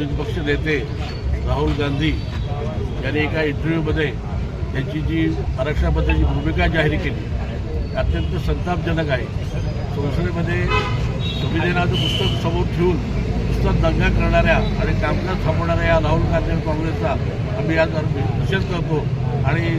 विरोधी पक्ष नेते राहुल गांधी यांनी एका इंटरव्ह्यूमध्ये त्यांची जी आरक्षणाबद्दलची भूमिका जाहीर केली अत्यंत संतापजनक आहे. संसदेमध्ये संविधानाचं पुस्तक समोर ठेवून पुस्तक दंगा करणाऱ्या आणि कामकाज थांबवणाऱ्या या राहुल गांधी आणि काँग्रेसचा आम्ही आज निषेध करतो आणि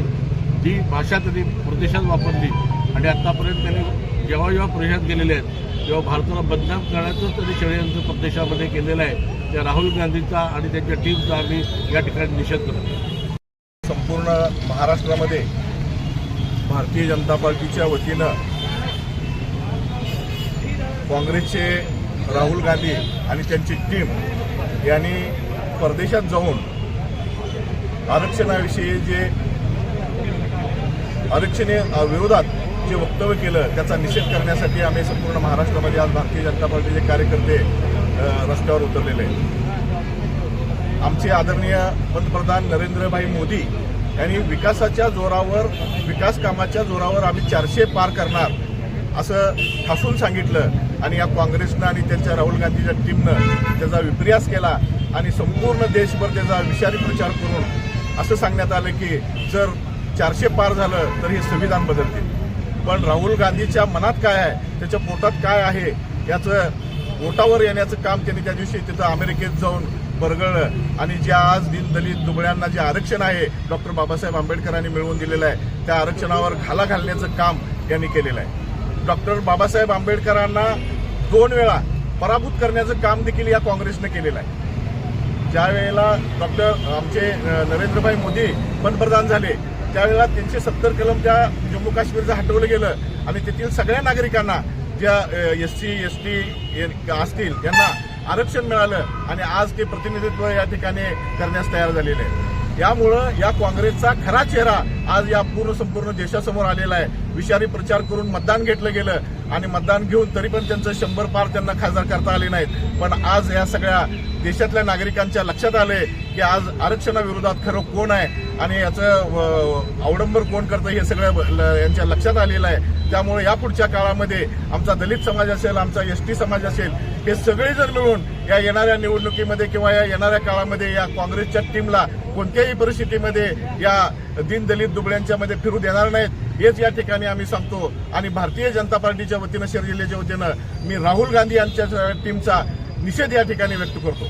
जी भाषा त्यांनी प्रदेशात वापरली आणि आत्तापर्यंत त्यांनी जेव्हा जेव्हा प्रदेशात गेलेले आहेत तेव्हा भारताला बदनाम करण्याचं त्यांनी षडयंत्र प्रदेशामध्ये केलेलं आहे. त्या राहुल गांधीचा आणि त्यांच्या टीमचा आम्ही या ठिकाणी निषेध करतो संपूर्ण महाराष्ट्रामध्ये भारतीय जनता पार्टीच्या वतीनं काँग्रेसचे राहुल गांधी आणि त्यांची टीम यांनी परदेशात जाऊन आरक्षणाविषयी जे आरक्षणे विरोधात जे वक्तव्य केलं त्याचा निषेध करण्यासाठी आम्ही संपूर्ण महाराष्ट्रामध्ये आज भारतीय जनता पार्टीचे कार्यकर्ते रस्त्यावर उतरलेले आहेत. आमचे आदरणीय पंतप्रधान नरेंद्रभाई मोदी यांनी विकासाच्या जोरावर विकास कामाच्या जोरावर आम्ही चारशे पार करणार असं ठासून सांगितलं आणि या काँग्रेसनं आणि त्यांच्या राहुल गांधीच्या टीमनं त्याचा विपर्यास केला आणि संपूर्ण देशभर त्याचा विषारी प्रचार करून असं सांगण्यात आलं की जर चारशे पार झालं तर हे संविधान बदलतील. पण राहुल गांधीच्या मनात काय आहे? त्याच्या पोटात काय आहे? याचं पोटावर येण्याचं काम त्यांनी त्या दिवशी तिथं अमेरिकेत जाऊन बरगळलं आणि जे आज दिनदलित दुबळ्यांना जे आरक्षण आहे डॉक्टर बाबासाहेब आंबेडकरांनी मिळवून दिलेलं आहे त्या आरक्षणावर घाला घालण्याचं काम त्यांनी केलेलं आहे. डॉक्टर बाबासाहेब आंबेडकरांना दोन वेळा पराभूत करण्याचं काम देखील या काँग्रेसनं केलेलं आहे. ज्या वेळेला डॉक्टर आमचे नरेंद्रभाई मोदी पंतप्रधान झाले त्यावेळेला तीनशे सत्तर कलम त्या जम्मू काश्मीरचं हटवलं गेलं. आणि तेथील सगळ्या नागरिकांना ज्या एस सी एस टी असतील यांना आरक्षण मिळालं आणि आज ते प्रतिनिधित्व या ठिकाणी करण्यास तयार झालेले आहे यामुळं या काँग्रेसचा खरा चेहरा आज या पूर्ण संपूर्ण देशासमोर आलेला आहे. विषारी प्रचार करून मतदान घेतलं गेलं आणि मतदान घेऊन तरी पण त्यांचं शंभर पार त्यांना खासदार करता आले नाहीत. पण आज या सगळ्या देशातल्या नागरिकांच्या लक्षात आले की आज आरक्षणाविरोधात खरं कोण आहे आणि याचं अवडंबर कोण करतं हे सगळं ल- यांच्या लक्षात आलेलं आहे. त्यामुळे या पुढच्या काळामध्ये आमचा दलित समाज असेल आमचा एस टी समाज असेल हे सगळे जर मिळून या येणाऱ्या निवडणुकीमध्ये किंवा या येणाऱ्या काळामध्ये या काँग्रेसच्या टीमला कोणत्याही परिस्थितीमध्ये या दिन दलित दुबळ्यांच्या मध्ये फिरू देणार नाहीत हेच या ठिकाणी आम्ही सांगतो. आणि भारतीय जनता पार्टीच्या वतीनं शहर जिल्ह्याच्या वतीनं मी राहुल गांधी यांच्या टीमचा निषेध या ठिकाणी व्यक्त करतो.